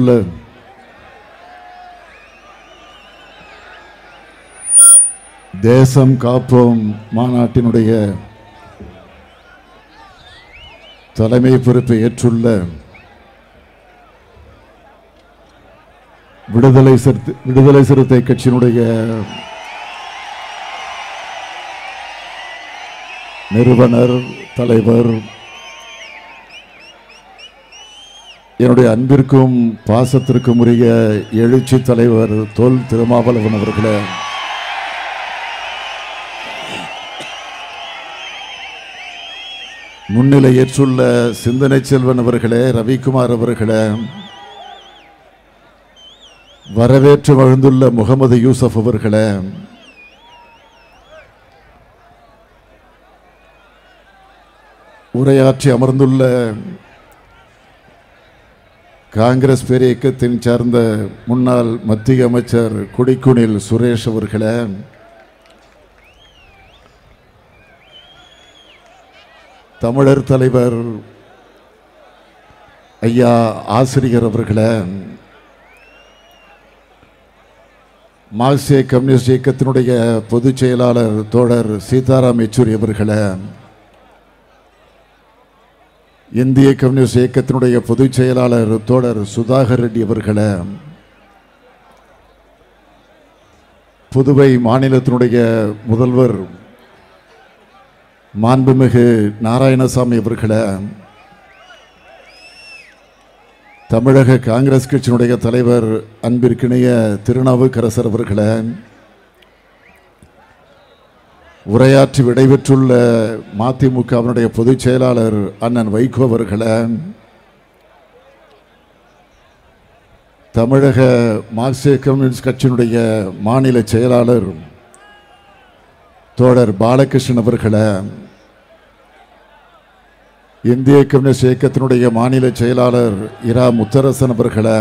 உள்ள தேசம் காப்போம் மாநாட்டினுடைய தலைமை பொறுப்பை ஏற்றுள்ள விடுதலை சிறுத்தை விடுதலை சிறுத்தை கட்சியினுடைய நிறுவனர் தலைவர் என்னுடைய அன்பிற்கும் பாசத்திற்கும் உரிய எழுச்சி தலைவர் தோல் திருமாவளவன் அவர்களே. முன்னிலை ஏற்றுள்ள சிந்தனை செல்வன் அவர்களே ரவிக்குமார் அவர்களே. வரவேற்று மகிழ்ந்துள்ள முகமது யூசப் அவர்களே. உரையாற்றி அமர்ந்துள்ள காங்கிரஸ் பேர் இயக்கத்தின் சார்ந்த முன்னாள் மத்திய அமைச்சர் கொடிக்குனில் சுரேஷ் அவர்களே. தமிழர் தலைவர் ஐயா ஆசிரியர் அவர்களே. மார்க்சிய கம்யூனிஸ்ட் இயக்கத்தினுடைய பொதுச் செயலாளர் தோழர் சீதாராம் யெச்சூரி அவர்களே. இந்திய கம்யூனிஸ்ட் இயக்கத்தினுடைய பொதுச் செயலாளர் தோழர் சுதாகர் ரெட்டி அவர்களை புதுவை மாநிலத்தினுடைய முதல்வர் மாண்புமிகு நாராயணசாமி அவர்களை தமிழக காங்கிரஸ் கட்சியினுடைய தலைவர் அன்பிற்கிணைய திருநாவுக்கரசர் அவர்களை உரையாற்றி விடைபெற்றுள்ள மதிமுகவினுடைய பொதுச் செயலாளர் அண்ணன் வைகோ அவர்களை தமிழக மார்க்சிய கம்யூனிஸ்ட் கட்சியினுடைய மாநில செயலாளர் தோழர் பாலகிருஷ்ணன் அவர்களை இந்திய கம்யூனிஸ்ட் இயக்கத்தினுடைய மாநில செயலாளர் இரா முத்தரசன் அவர்களை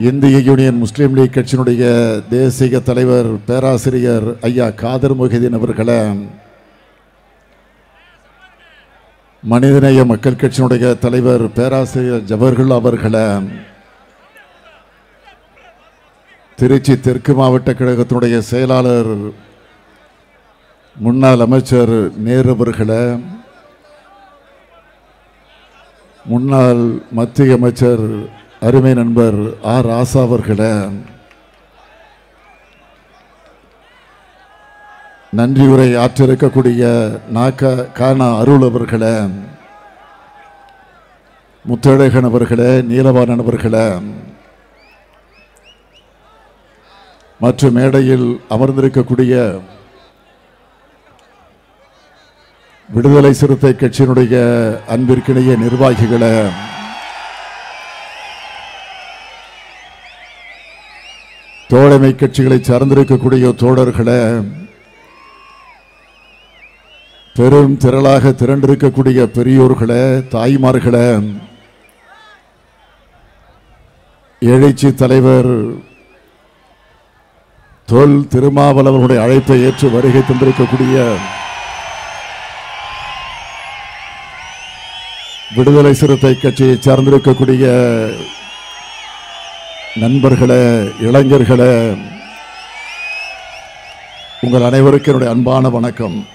இந்திய யூனியன் முஸ்லீம் லீக் கட்சியினுடைய தேசிய தலைவர் பேராசிரியர் ஐயா காதர் மொஹிதீன் அவர்களை மனிதநேய மக்கள் கட்சியினுடைய தலைவர் பேராசிரியர் ஜவஹர்லால் அவர்களை திருச்சி தெற்கு மாவட்ட கழகத்தினுடைய செயலாளர் முன்னாள் அமைச்சர் நேரு அவர்களை முன்னாள் மத்திய அமைச்சர் அருமை நண்பர் ஆர் ராசா அவர்களை நன்றி உரை ஆற்றிருக்கக்கூடிய நாக்க கானா அருள் அவர்களை முத்தழகன் அவர்களே நீலவாணன் அவர்களே மற்றும் மேடையில் அமர்ந்திருக்கக்கூடிய விடுதலை சிறுத்தை கட்சியினுடைய அன்பிற்கிணைய நிர்வாகிகளை தோழமை கட்சிகளை சார்ந்திருக்கக்கூடிய தோழர்களே பெரும் திரளாக திரண்டிருக்கக்கூடிய பெரியோர்களே தாய்மார்களே எழுச்சி தலைவர் தொல் திருமாவளவனுடைய அழைப்பை ஏற்று வருகை தந்திருக்கக்கூடிய விடுதலை சிறுத்தை கட்சியை சார்ந்திருக்கக்கூடிய நண்பர்களே இளைஞர்களே உங்கள் அனைவருக்கும் என்னுடைய அன்பான வணக்கம்.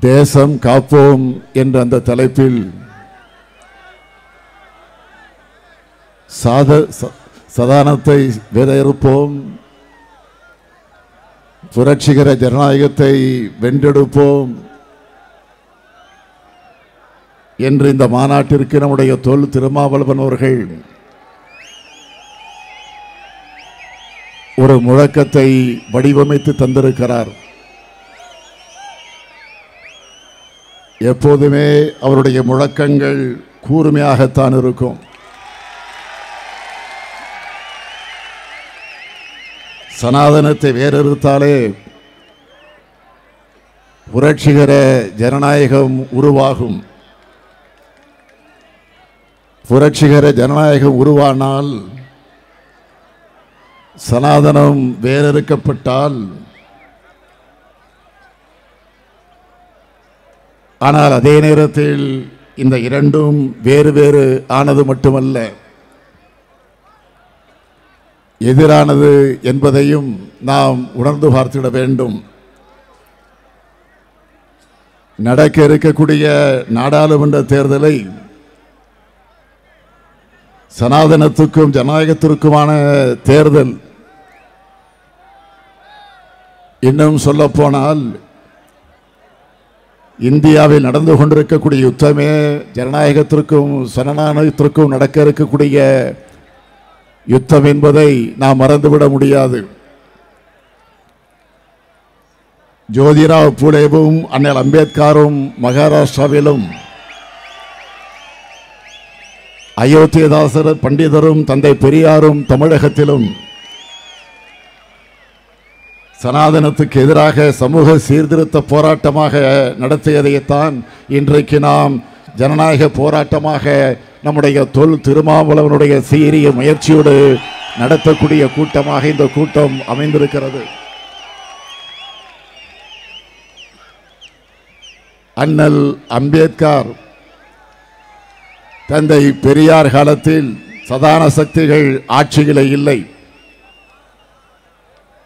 தேசம் காப்போம் என்ற அந்த தலைப்பில் சாத ச- சதானத்தை விதையிருப்போம் புரட்சிகர ஜனநாயகத்தை வென்றெடுப்போம் என்று இந்த மாநாட்டிற்கு நம்முடைய தொல் திருமாவளவன் அவர்கள் ஒரு முழக்கத்தை வடிவமைத்து தந்திருக்கிறார். எப்போதுமே அவருடைய முழக்கங்கள் கூர்மையாகத்தான் இருக்கும். சனாதனத்தை வேறறுத்தாலே புரட்சிகர ஜனநாயகம் உருவாகும். புரட்சிகர ஜனநாயகம் உருவானால் சனாதனம் வேறறுக்கப்பட்டால் ஆனால் அதே நேரத்தில் இந்த இரண்டும் வேறு வேறு ஆனது மட்டுமல்ல. எதிரானது என்பதையும் நாம் உணர்ந்து பார்த்திட வேண்டும். நடக்க இருக்கக்கூடிய நாடாளுமன்ற தேர்தலை சனாதனத்துக்கும் ஜனநாயகத்திற்குமான தேர்தல். இன்னும் சொல்லப்போனால் இந்தியாவில் நடந்து கொண்டிருக்கக்கூடிய யுத்தமே ஜனநாயகத்திற்கும் சனநாயகத்திற்கும் நடக்க இருக்கக்கூடிய யுத்தம் என்பதை நாம் மறந்துவிட முடியாது. ஜோதிராவ் பூலேவும் அண்ணல் அம்பேத்கரும் மகாராஷ்டிராவிலும் அயோத்தியதாசர் பண்டிதரும் தந்தை பெரியாரும் தமிழகத்திலும் சனாதனத்துக்கு எதிராக சமூக சீர்திருத்த போராட்டமாக நடத்தியதைத்தான் இன்றைக்கு நாம் ஜனநாயக போராட்டமாக நம்முடைய தொல் திருமாவளவனுடைய சீரிய முயற்சியோடு நடத்தக்கூடிய கூட்டமாக இந்த கூட்டம் அமைந்திருக்கிறது. அண்ணல் அம்பேத்கர் தந்தை பெரியார் காலத்தில் சதான சக்திகள் ஆட்சிகளே இல்லை.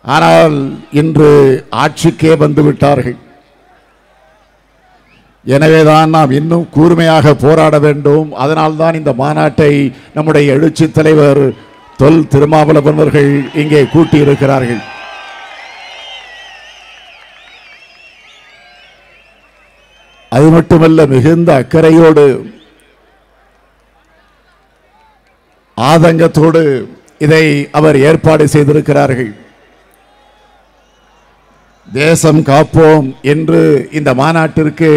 ஆனால் இன்று ஆட்சிக்கே வந்துவிட்டார்கள் எனவேதான் நாம் இன்னும் கூர்மையாக போராட வேண்டும். அதனால்தான் இந்த மாநாட்டை நம்முடைய எழுச்சி தலைவர் தொல் திருமாவளவன் அவர்கள் இங்கே கூட்டியிருக்கிறார்கள். அது மட்டுமல்ல மிகுந்த அக்கறையோடு ஆதங்கத்தோடு இதை அவர் ஏற்பாடு செய்திருக்கிறார்கள். தேசம் காப்போம் என்று இந்த மாநாட்டிற்கு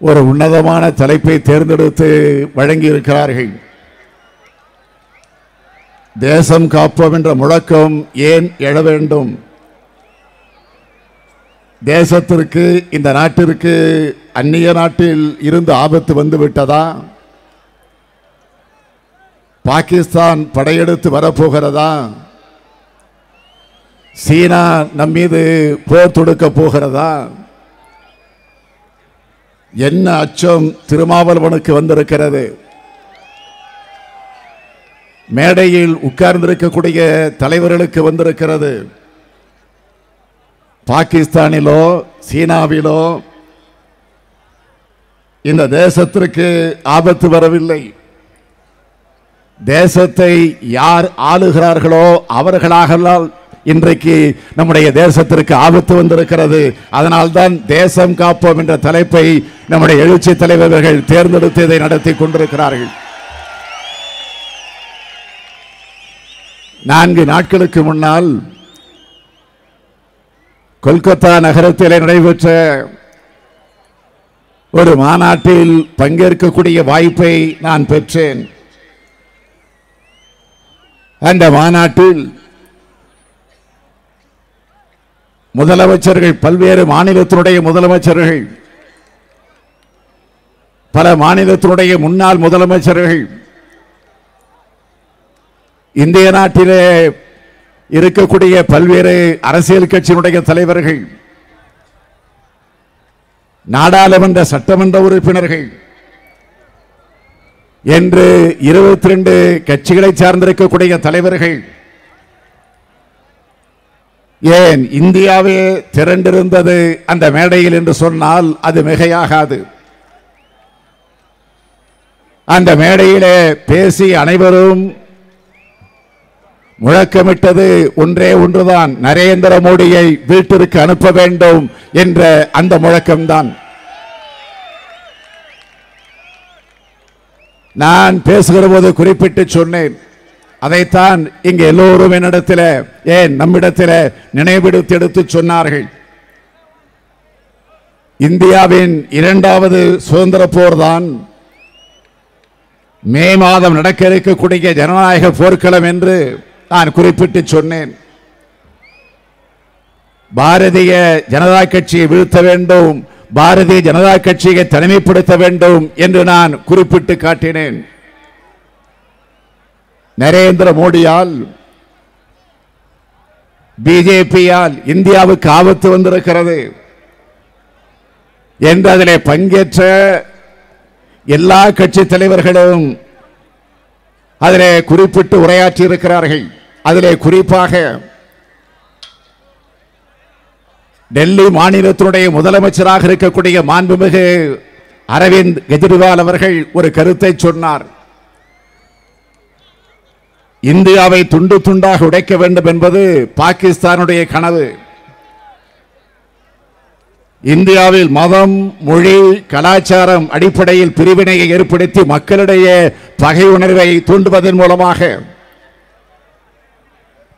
ஒரு உன்னதமான தலைப்பை தேர்ந்தெடுத்து வழங்கியிருக்கிறார்கள். தேசம் காப்போம் என்ற முழக்கம் ஏன் எழ வேண்டும்? தேசத்திற்கு இந்த நாட்டிற்கு அந்நிய நாட்டில் இருந்து ஆபத்து வந்துவிட்டதா பாகிஸ்தான் படையெடுத்து வரப்போகிறதா? சீனா நம் மீது போர் தொடுக்க போகிறதா? என்ன அச்சம் திருமாவளவனுக்கு வந்திருக்கிறது? மேடையில் உட்கார்ந்திருக்கக்கூடிய தலைவர்களுக்கு வந்திருக்கிறது. பாகிஸ்தானிலோ சீனாவிலோ இந்த தேசத்திற்கு ஆபத்து வரவில்லை. தேசத்தை யார் ஆளுகிறார்களோ அவர்களாகலாம் இன்றைக்கு நம்முடைய தேசத்திற்கு ஆபத்து வந்திருக்கிறது. அதனால்தான் தேசம் காப்போம் என்ற தலைப்பை நம்முடைய எழுச்சி தலைவர்கள் தேர்ந்தெடுத்து இதை நடத்தி கொண்டிருக்கிறார்கள். நான்கு நாட்களுக்கு முன்னால் கொல்கத்தா நகரத்தில் நடைபெற்ற ஒரு மாநாட்டில் பங்கேற்கக்கூடிய வாய்ப்பை நான் பெற்றேன். அந்த மாநாட்டில் முதலமைச்சர்கள் பல்வேறு மாநிலத்தினுடைய முதலமைச்சர்கள் பல மாநிலத்தினுடைய முன்னாள் முதலமைச்சர்கள் இந்திய நாட்டிலே இருக்கக்கூடிய பல்வேறு அரசியல் கட்சியினுடைய தலைவர்கள் நாடாளுமன்ற சட்டமன்ற உறுப்பினர்கள் என்று இருபத்தி ரெண்டு கட்சிகளை சார்ந்திருக்கக்கூடிய தலைவர்கள் ஏன் இந்தியாவே திரண்டிருந்தது அந்த மேடையில் என்று சொன்னால் அது மிகையாகாது. அந்த மேடையிலே பேசி அனைவரும் முழக்கமிட்டது ஒன்றே ஒன்றுதான். நரேந்திர மோடியை வீட்டிற்கு அனுப்ப வேண்டும் என்ற அந்த முழக்கம்தான். நான் பேசுகிற போது குறிப்பிட்டு சொன்னேன். அதைத்தான் இங்கு எல்லோரும் என்னிடத்தில் ஏன் நம்மிடத்தில் நினைவெடுத்து எடுத்து சொன்னார்கள். இந்தியாவின் இரண்டாவது சுதந்திர போர்தான் மே மாதம் நடக்க இருக்கக்கூடிய ஜனநாயக போர்க்களம் என்று நான் குறிப்பிட்டு சொன்னேன். பாரதிய ஜனதா கட்சியை வீழ்த்த வேண்டும் பாரதிய ஜனதா கட்சியை தனிமைப்படுத்த வேண்டும் என்று நான் குறிப்பிட்டு காட்டினேன். நரேந்திர மோடியால் பிஜேபியால் இந்தியாவுக்கு ஆபத்து வந்திருக்கிறது. என்று அதிலே பங்கேற்ற எல்லா கட்சி தலைவர்களும் அதிலே குறிப்பிட்டு உரையாற்றி இருக்கிறார்கள் அதிலே குறிப்பாக டெல்லி மாநிலத்தினுடைய முதலமைச்சராக இருக்கக்கூடிய மாண்புமிகு அரவிந்த் கெஜ்ரிவால் அவர்கள் ஒரு கருத்தை சொன்னார். இந்தியாவை துண்டு துண்டாக உடைக்க வேண்டும் என்பது பாகிஸ்தானுடைய கனவு. இந்தியாவில் மதம் மொழி கலாச்சாரம் அடிப்படையில் பிரிவினையை ஏற்படுத்தி மக்களிடையே பகை உணர்வை தூண்டுவதன் மூலமாக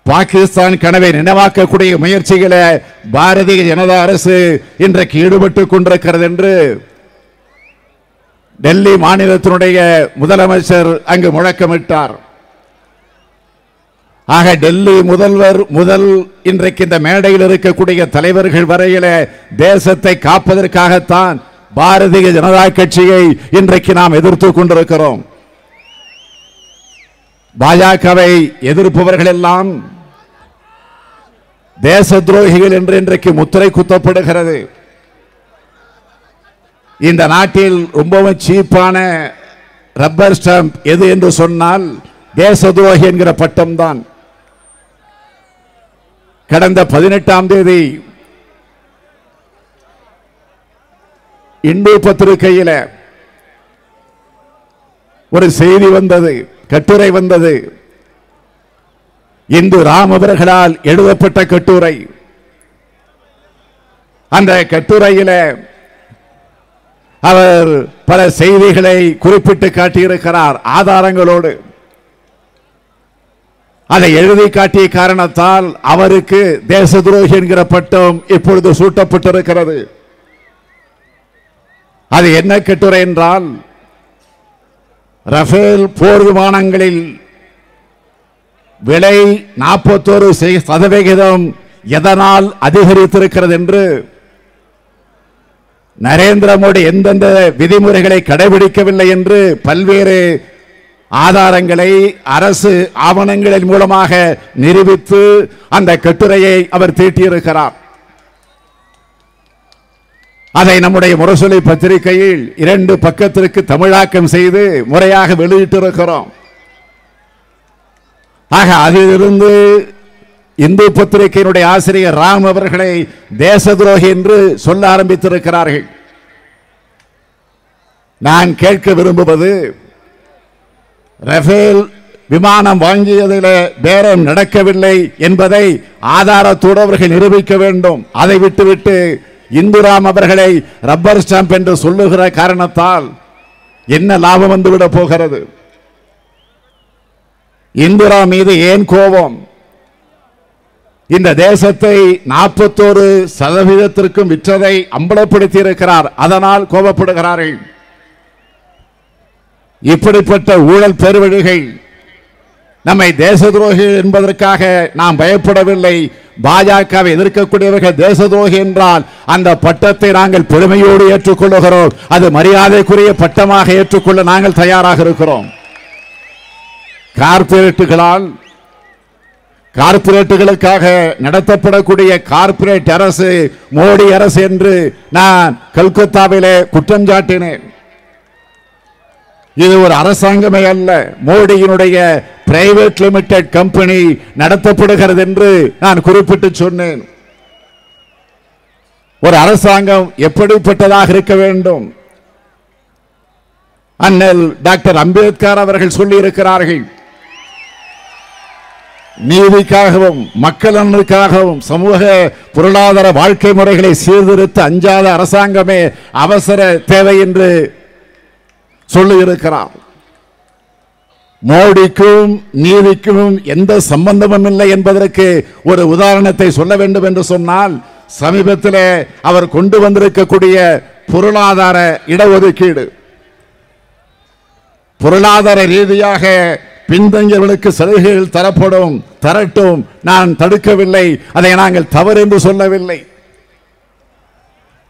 பாகிஸ்தான் கனவை நினைவாக்கக்கூடிய முயற்சிகளை பாரதிய ஜனதா அரசு இன்றைக்கு ஈடுபட்டு கொண்டிருக்கிறது என்று டெல்லி மாநிலத்தினுடைய முதலமைச்சர் அங்கு முழக்கமிட்டார். ஆக டெல்லி முதல்வர் முதல் இன்றைக்கு இந்த மேடையில் இருக்கக்கூடிய தலைவர்கள் வரையில தேசத்தை காப்பதற்காகத்தான் பாரதிய ஜனதா கட்சியை இன்றைக்கு நாம் எதிர்த்து கொண்டிருக்கிறோம். பாஜகவை எதிர்ப்பவர்கள் எல்லாம் தேச துரோகிகள் என்று இன்றைக்கு முத்திரை குத்தப்படுகிறது. இந்த நாட்டில் ரொம்பவும் சீப்பான ரப்பர் ஸ்டாம்ப் எது என்று சொன்னால் தேச துரோகி என்கிற பட்டம் தான் கடந்த பதினெட்டாம் தேதி இந்து பத்திரிகையில் ஒரு செய்தி வந்தது. கட்டுரை வந்தது. இந்து ராம் அவர்களால் எழுதப்பட்ட கட்டுரை. அந்த கட்டுரையில அவர் பல செய்திகளை குறிப்பிட்டு காட்டியிருக்கிறார் ஆதாரங்களோடு. அதை எழுதி காட்டிய காரணத்தால் அவருக்கு தேச துரோகி என்கிற பட்டம் இப்பொழுது சூட்டப்பட்டிருக்கிறது. அது என்ன கட்டுரை என்றால் ரஃபேல் போர் விமானங்களில் விலை நாற்பத்தோரு சதவிகிதம் எதனால் அதிகரித்திருக்கிறது என்று நரேந்திர மோடி எந்தெந்த விதிமுறைகளை கடைபிடிக்கவில்லை என்று பல்வேறு ஆதாரங்களை அரசு ஆவணங்களின் மூலமாக நிரூபித்து அந்த கட்டுரையை அவர் தீட்டியிருக்கிறார். அதை நம்முடைய முரசொலி பத்திரிகையில் இரண்டு பக்கத்திற்கு தமிழாக்கம் செய்து முறையாக வெளியிட்டிருக்கிறோம். ஆக அதிலிருந்து இந்து பத்திரிகையினுடைய ஆசிரியர் ராம் அவர்களை தேச துரோகி என்று சொல்ல ஆரம்பித்திருக்கிறார்கள். நான் கேட்க விரும்புவது ரஃபேல் விமானம் வாங்கியதில் பேரம் நடக்கவில்லை என்பதை ஆதாரத்தோடு அவர்கள் நிரூபிக்க வேண்டும். அதை விட்டுவிட்டு இந்துராம் அவர்களை ரப்பர் ஸ்டாம்ப் என்று சொல்லுகிற காரணத்தால் என்ன லாபம் வந்துவிட போகிறது? இந்துரா மீது ஏன் கோபம்? இந்த தேசத்தை நாற்பத்தோரு சதவீதத்திற்கும் விற்றதை அம்பலப்படுத்தி இருக்கிறார் அதனால் கோபப்படுகிறார்கள். இப்படிப்பட்ட ஊழல் பெருவழிகள் நம்மை தேச துரோகிகள் என்பதற்காக நாம் பயப்படவில்லை. பாஜகவை எதிர்க்கக்கூடியவர்கள் தேச துரோகி என்றால் அந்த பட்டத்தை நாங்கள் பெருமையோடு ஏற்றுக்கொள்ளுகிறோம். அது மரியாதைக்குரிய பட்டமாக ஏற்றுக்கொள்ள நாங்கள் தயாராக இருக்கிறோம். கார்பரேட்டுகளால் கார்பரேட்டுகளுக்காக நடத்தப்படக்கூடிய கார்பரேட் அரசு மோடி அரசு என்று நான் கல்கத்தாவிலே குற்றம் சாட்டினேன். இது ஒரு அரசாங்கமே அல்ல. மோடியினுடைய பிரைவேட் லிமிடெட் கம்பெனி நடத்தப்படுகிறது என்று நான் குறிப்பிட்டு சொன்னேன். ஒரு அரசாங்கம் எப்படிப்பட்டதாக இருக்க வேண்டும்? அண்ணல் டாக்டர் அம்பேத்கர் அவர்கள் சொல்லி இருக்கிறார்கள் நீதிக்காகவும் மக்கள் நலனுக்காகவும் சமூக பொருளாதார வாழ்க்கை முறைகளை சீர்திருத்த அஞ்சாத அரசாங்கமே அவசர தேவை என்று சொல்லியிருக்கிறார். மோடிக்கும் நீதிக்கும் எந்த சம்பந்தமும் இல்லை என்பதற்கு ஒரு உதாரணத்தை சொல்ல வேண்டும் என்று சொன்னால் சமீபத்தில் அவர் கொண்டு வந்திருக்கக்கூடிய பொருளாதார இடஒதுக்கீடு. பொருளாதார ரீதியாக பின்தங்கியவர்களுக்கு சலுகைகள் தரப்படும் தரட்டும் நான் தடுக்கவில்லை. அதை நாங்கள் தவறு என்று சொல்லவில்லை.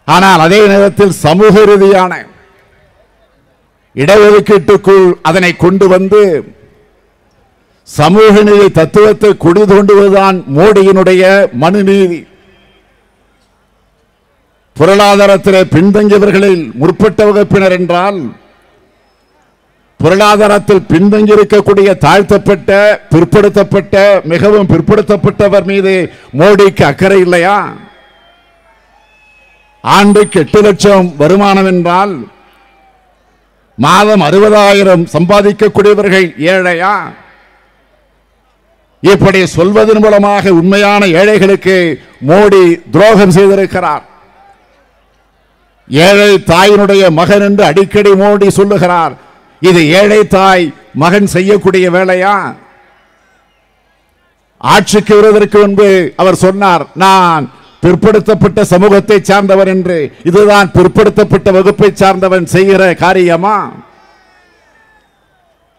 ஆனால் அதே நேரத்தில் சமூக ரீதியான இடஒதுக்கீட்டுக்குள் அதனை கொண்டு வந்து சமூக நீதி தத்துவத்தை குடி தோண்டுவதுதான் மோடியினுடைய மனுநீதி. பொருளாதாரத்திலே பின்தங்கியவர்களில் முற்பட்ட வகுப்பினர் என்றால் பொருளாதாரத்தில் பின்தங்கி இருக்கக்கூடிய தாழ்த்தப்பட்ட பிற்படுத்தப்பட்ட மிகவும் பிற்படுத்தப்பட்டவர் மீது மோடிக்கு அக்கறை இல்லையா? ஆண்டுக்கு எட்டு லட்சம் வருமானம் என்றால் மாதம் அறுபதாயிரம் சம்பாதிக்கக்கூடியவர்கள் ஏழையா? இப்படி சொல்வதன் மூலமாக உண்மையான ஏழைகளுக்கு மோடி துரோகம் செய்திருக்கிறார். ஏழை தாயினுடைய மகன் என்று அடிக்கடி மோடி சொல்லுகிறார். இது ஏழை தாய் மகன் செய்யக்கூடிய வேலையா? ஆட்சிக்கு வருவதற்கு முன்பு அவர் சொன்னார் நான் பிற்படுத்தப்பட்ட சமூகத்தை சார்ந்தவர் என்று இதுதான் பிற்படுத்தப்பட்ட வகுப்பை சார்ந்தவன் செய்கிற காரியமா?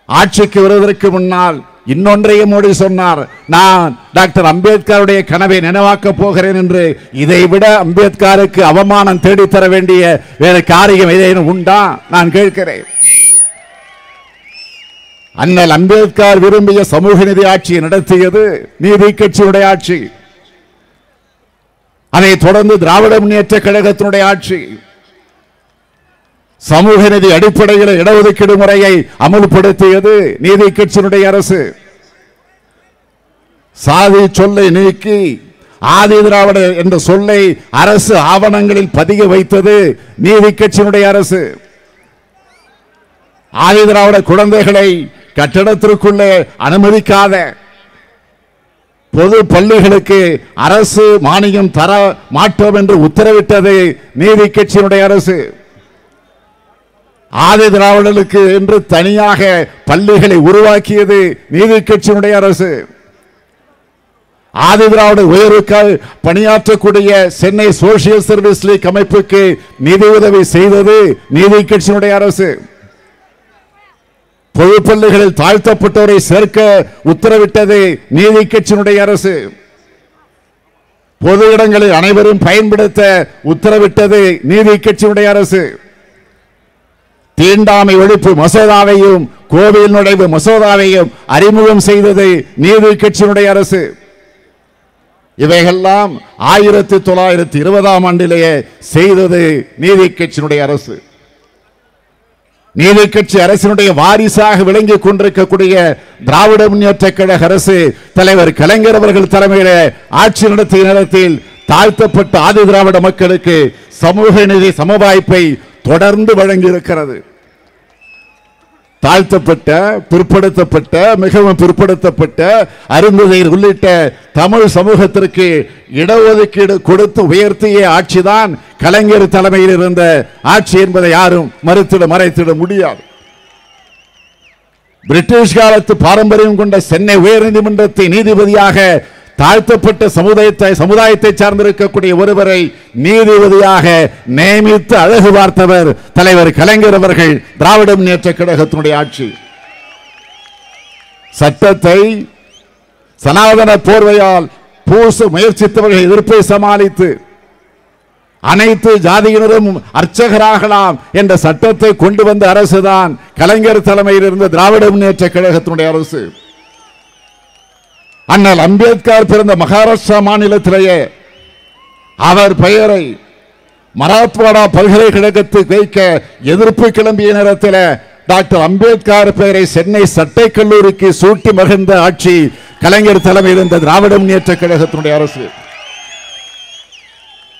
ஆட்சிக்கு வருவதற்கு முன்னால் இன்னொன்றையும் மோடி சொன்னார் நான் டாக்டர் அம்பேத்கருடைய கனவை நினைவாக்கப் போகிறேன் என்று. இதைவிட அம்பேத்கருக்கு அவமானம் தேடித்தர வேண்டிய வேற காரியம் ஏதேனும் உண்டா? நான் கேட்கிறேன். அண்ணல் அம்பேத்கர் விரும்பிய சமூக நிதி ஆட்சியை நடத்தியது நீதி கட்சியுடைய ஆட்சி. அதை தொடர்ந்து திராவிட முன்னேற்ற கழகத்தினுடைய ஆட்சி. சமூக நிதி அடிப்படையில் இடஒதுக்கீடு முறையை அமல்படுத்தியது நீதி கட்சியினுடைய அரசு. சாதி சொல்லை நீக்கி ஆதி திராவிட என்ற சொல்லை அரசு ஆவணங்களில் பதிய வைத்தது நீதி கட்சியினுடைய அரசு. ஆதி திராவிட குழந்தைகளை கட்டடத்திற்குள்ளே அனுமதிக்காத பொது பள்ளிகளுக்கு அரசு மானியம் தர மாட்டோம் என்று உத்தரவிட்டது நீதி கட்சியினுடைய அரசு. ஆதி திராவிடர்களுக்கு என்று தனியாக பள்ளிகளை உருவாக்கியது நீதி கட்சியினுடைய அரசு. ஆதி திராவிட உயர்வுக்கால் பணியாற்றக்கூடிய சென்னை சோசியல் சர்வீஸ் லீக் அமைப்புக்கு நிதி உதவி செய்தது நீதி கட்சியினுடைய அரசு. பொது பள்ளிகளில் தாழ்த்தப்பட்டோரை சேர்க்க உத்தரவிட்டது நீதி கட்சியினுடைய அரசு பொது இடங்களில் அனைவரும் பயன்படுத்த உத்தரவிட்டது நீதி கட்சியினுடைய அரசு. தீண்டாமை ஒழிப்பு மசோதாவையும் கோவில் நுழைவு மசோதாவையும் அறிமுகம் செய்தது நீதி கட்சியினுடைய அரசு. இவைகள்லாம் ஆயிரத்தி தொள்ளாயிரத்தி இருபதாம் ஆண்டிலேயே செய்தது நீதி கட்சியினுடைய அரசு. நீதி கட்சி அரசினுடைய வாரிசாக விளங்கிக் கொண்டிருக்கக்கூடிய திராவிட முன்னேற்ற கழக அரசு தலைவர் கலைஞர் அவர்கள் தலைமையில ஆட்சி நடத்திய நேரத்தில் தாழ்த்தப்பட்ட ஆதி திராவிட மக்களுக்கு சமூக நிதி சமவாய்ப்பை தொடர்ந்து வழங்கி இருக்கிறது தாழ்த்தப்பட்ட பிற்படுத்தப்பட்ட மிகவும் பிற்படுத்தப்பட்ட அருந்ததியர் உள்ளிட்ட தமிழ் சமூகத்திற்கு இடஒதுக்கீடு கொடுத்து உயர்த்திய ஆட்சிதான் கலைஞர் தலைமையில் இருந்த ஆட்சி என்பதை யாரும் மறுத்திட மறைத்திட முடியாது. பிரிட்டிஷ் காலத்து பாரம்பரியம் கொண்ட சென்னை உயர்நீதிமன்றத்தை நீதிபதியாக தாழ்த்தப்பட்ட சமுதாயத்தை சமுதாயத்தை சார்ந்திருக்கக்கூடிய ஒருவரை நீதிபதியாக நியமித்து அழகு பார்த்தவர் தலைவர் கலைஞர் அவர்கள் திராவிட முன்னேற்ற கழகத்தினுடைய ஆட்சி. சட்டத்தை சனாதன போர்வையால் பூச முயற்சித்தவர்கள் எதிர்ப்பை சமாளித்து அனைத்து ஜாதியினரும் அர்ச்சகராகலாம் என்ற சட்டத்தை கொண்டு வந்த அரசுதான் கலைஞர் தலைமையில் இருந்த திராவிட முன்னேற்ற கழகத்தினுடைய அரசு. அண்ணல் அம்பேத்கர் பிறந்த மகாராஷ்டிரா மாநிலத்திலேயே அவர் பெயரை மராத்வாடா பல்கலைக்கழகத்துக்கு வைக்க எதிர்ப்பு கிளம்பிய நேரத்தில் டாக்டர் அம்பேத்கர் பெயரை சென்னை சட்டை கல்லூரிக்கு சூட்டி மகிழ்ந்த ஆட்சி கலைஞர் தலைமையில் இருந்த திராவிட முன்னேற்ற கழகத்தினுடைய அரசு.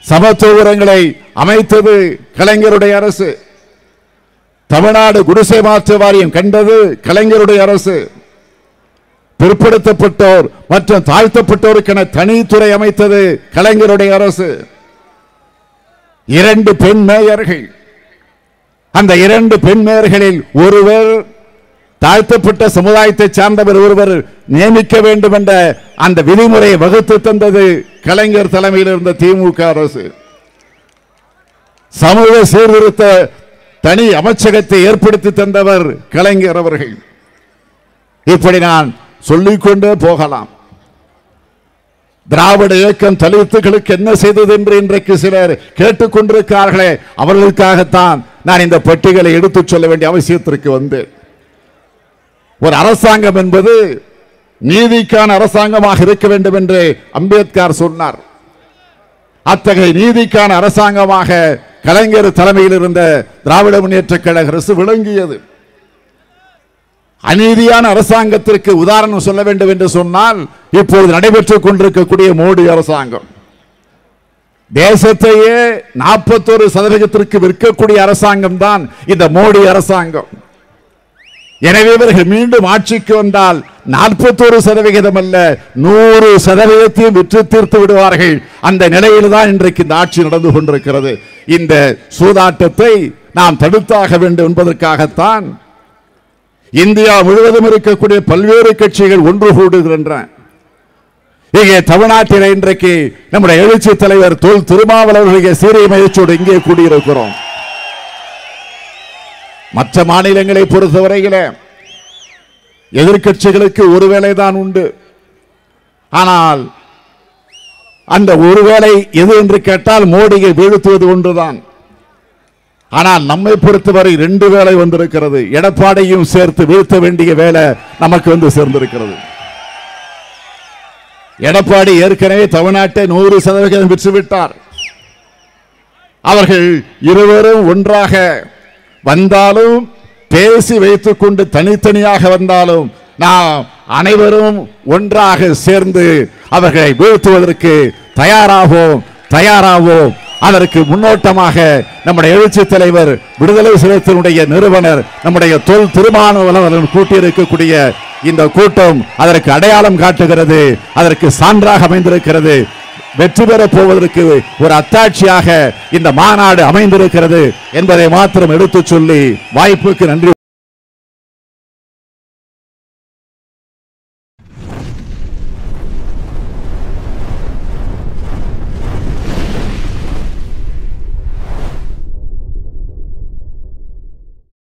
சமத்துவங்களை அமைத்தது கலைஞருடைய அரசு. தமிழ்நாடு குடிசை மாற்று வாரியம் கண்டது கலைஞருடைய அரசு. பிற்படுத்தப்பட்டோர் மற்றும் தாழ்த்தப்பட்டோருக்கென தனித்துறை அமைத்தது கலைஞருடைய அரசு. இரண்டு பெண் மேயர்கள். அந்த இரண்டு பெண் மேயர்களில் ஒருவர் தாழ்த்தப்பட்ட சமுதாயத்தை சார்ந்தவர் ஒருவர் நியமிக்க வேண்டும் என்ற அந்த விதிமுறையை வகுத்து தந்தது கலைஞர் தலைமையில் இருந்த திமுக அரசு. சமூக சீர்திருத்த தனி அமைச்சகத்தை ஏற்படுத்தி தந்தவர் கலைஞர் அவர்கள். இப்படி நான் சொல்லிக்கொண்டே போகலாம். திராவிட இயக்கம் தலித்துகளுக்கு என்ன செய்தது என்று இன்றைக்கு சிலர் கேட்டுக்கொண்டிருக்கிறார்களே அவர்களுக்காகத்தான் நான் இந்த பட்டியலை எடுத்துச் சொல்ல வேண்டிய அவசியத்திற்கு வந்தேன். ஒரு அரசாங்கம் என்பது நீதிக்கான அரசாங்கமாக இருக்க வேண்டும் என்று அம்பேத்கர் சொன்னார். அத்தகைய நீதிக்கான அரசாங்கமாக கலைஞர் தலைமையில் இருந்த திராவிட முன்னேற்ற கழக அரசு விளங்கியது. அநீதியான அரசாங்கத்திற்கு உதாரணம் சொல்ல வேண்டும் என்று சொன்னால் இப்பொழுது நடைபெற்றுக் கொண்டிருக்கக்கூடிய மோடி அரசாங்கம். தேசத்தையே நாற்பத்தொரு சதவீதத்திற்கு விற்கக்கூடிய அரசாங்கம் தான் இந்த மோடி அரசாங்கம். எனவே இவர்கள் மீண்டும் ஆட்சிக்கு வந்தால் நாற்பத்தோரு சதவிகிதம் அல்ல நூறு சதவீதத்தையும் விற்று தீர்த்து விடுவார்கள். அந்த நிலையில் தான் இன்றைக்கு இந்த ஆட்சி நடந்து கொண்டிருக்கிறது. இந்த சூதாட்டத்தை நாம் தடுத்தாக வேண்டும் என்பதற்காகத்தான் இந்தியா முழுவதும் இருக்கக்கூடிய பல்வேறு கட்சிகள் ஒன்று கூடுகின்றன. இங்கே தமிழ்நாட்டில் இன்றைக்கு நம்முடைய எழுச்சி தலைவர் தொல் திருமாவளவர்களுடைய சீரிய முயற்சியோடு இங்கே கூடியிருக்கிறோம். மற்ற மாநிலங்களை பொறுத்தவரையில எதிர்க்கட்சிகளுக்கு ஒரு வேலை தான் உண்டு. ஆனால் அந்த ஒரு வேலை எது என்று கேட்டால் மோடியை வீழ்த்துவது ஒன்றுதான். ஆனால் நம்மை பொறுத்தவரை ரெண்டு வேலை வந்திருக்கிறது. எடப்பாடையும் சேர்த்து வீழ்த்த வேண்டிய வேலை நமக்கு வந்து சேர்ந்திருக்கிறது. எடப்பாடி ஏற்கனவே தமிழ்நாட்டை நூறு சதவிகிதம் விற்றுவிட்டார். அவர்கள் இருவரும் ஒன்றாக வந்தாலும் பேசி வைத்துக் கொண்டு தனித்தனியாக வந்தாலும் நாம் அனைவரும் ஒன்றாக சேர்ந்து அவர்களை வீழ்த்துவதற்கு தயாராவோம் தயாராவோம். அதற்கு முன்னோட்டமாக நம்முடைய எழுச்சி தலைவர் விடுதலை சிறுத்தையினுடைய நிறுவனர் நம்முடைய தொல் திருமாவளவன் கூட்டியிருக்கக்கூடிய இந்த கூட்டம் அதற்கு அடையாளம் காட்டுகிறது அதற்கு சான்றாக அமைந்திருக்கிறது. வெற்றி பெறப் போவதற்கு ஒரு அத்தாட்சியாக இந்த மாநாடு அமைந்திருக்கிறது என்பதை மாத்திரம் எடுத்துச் சொல்லி வாய்ப்புக்கு நன்றி